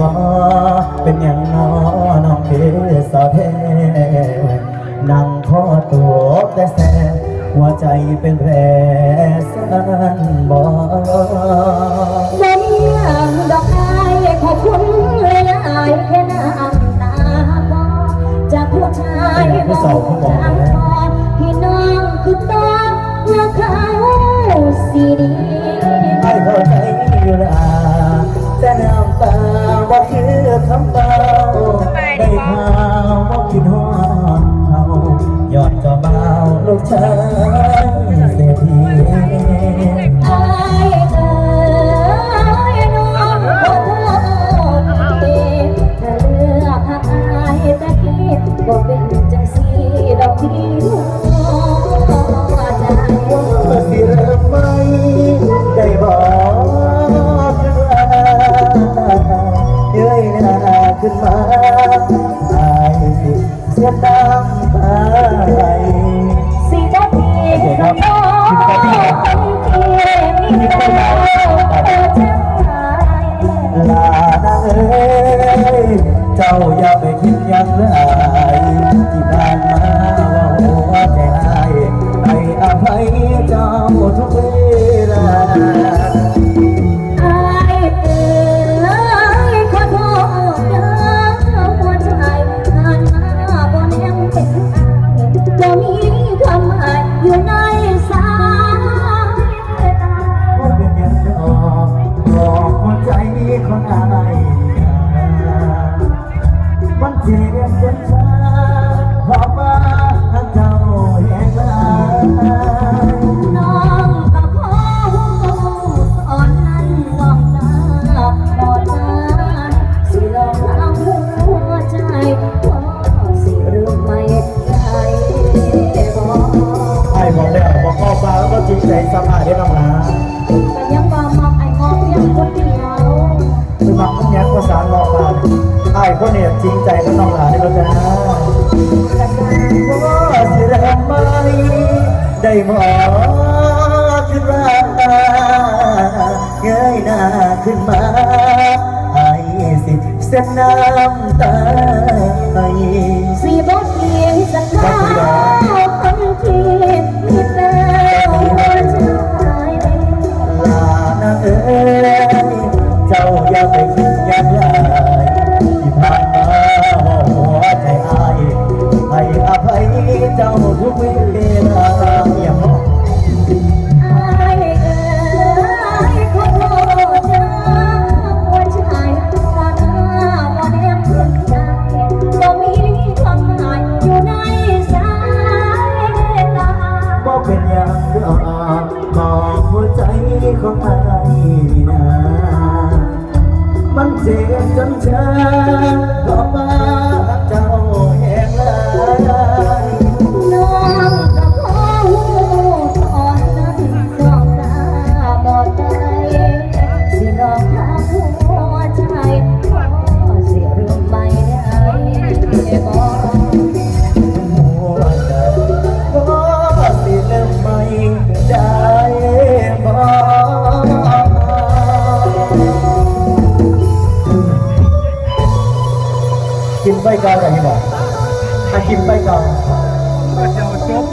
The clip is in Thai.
บ่เป็นอย่างน้อน้องคือสาวแท้นั่งขอตัวแต่แสนหัวใจเป็นแผลสั่นบ่บ่มีอย่างดอกไม้ขอบคุณหลายๆแค่น้ำตาพอจากผู้ชายบอกทางทอพี่น้องคือต้องว่าเขาสีดีให้เข้าใจอยู่ละ ขอโทษทีถ้าเลือกหักอายแต่คิดบ่เป็นจังสีดอกที่หัวใจเมื่อสิเริ่มไม่ได้บอกขึ้นมาเย้น้าขึ้นมาอายสิเสียน้ำตาไหล เจ้าอย่าไปคิดยังไรที่ แล้วก็จริงใจสายได้บ้างนะก็ยังบ่มักไอ้งอเพียงคนเดียวคือมักมันยักภาษาลอกมาไอ้คนเนี่ยจริงใจก็ต้องหลาได้แล้วจ้ากันได้ว่าสิริ่มไมได้บอขึ้นมาเงยหน้าขึ้นมาไอ้สิเส้นน้ำตาไอ้สิบ่เพียงสักคราวคนที เป็นอย่างเดิมบอกหัวใจของอายนะมันเจ็บจนชาก็มา บอกกินไป